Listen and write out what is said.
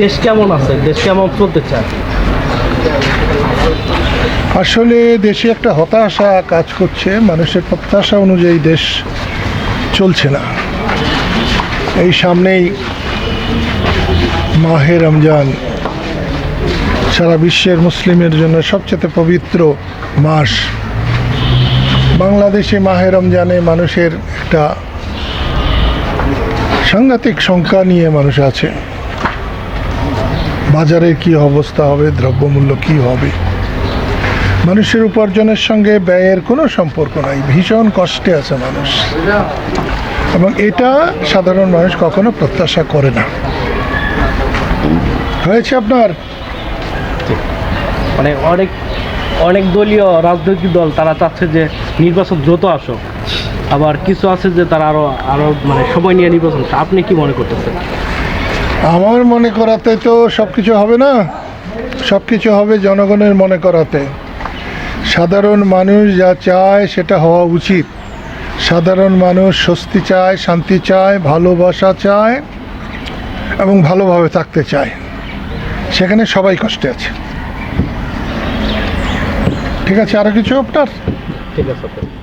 দেশ কেমন আছে? দেশ কেমন চলতে চায়? আসলে দেশে একটা হতাশা কাজ করছে। মানুষের প্রত্যাশা অনুযায়ী দেশ চলছে না। এই সামনেই মাহে রমজান। সারা বিশ্বের মুসলিমের জন্য সবচেয়ে পবিত্র মাস। বাংলাদেশে মাহে রমজানে মানুষের একটা সাংঘাতিক সংখ্যা নিয়ে মানুষ আছে। বাজারের কি অবস্থা হবে, দ্রব্যমূল্য কি হবে? মানুষের উপার্জনের সঙ্গে ব্যয়ের কোনো সম্পর্ক নাই, ভীষণ কষ্টে আছে মানুষ। এবং এটা সাধারণ মানুষ কখনো প্রত্যাশা করে না। হয়েছে আপনার? মানে অনেক অনেক দলীয় রাজনৈতিক দল, তারা চাচ্ছে যে নির্বাচন দ্রুত আসুক। আবার কিছু আছে যে তারা আরও আরও মানে সময় নিয়ে নির্বাচন, আপনি কি মনে করতেছেন? আমার মনে করাতে তো সব কিছু হবে না। সব কিছু হবে জনগণের মনে করাতে। সাধারণ মানুষ যা চায় সেটা হওয়া উচিত। সাধারণ মানুষ স্বস্তি চায়, শান্তি চায়, ভালোবাসা চায় এবং ভালোভাবে থাকতে চায়। সেখানে সবাই কষ্টে আছে। ঠিক আছে আরও কিছু আপনার? ঠিক আছে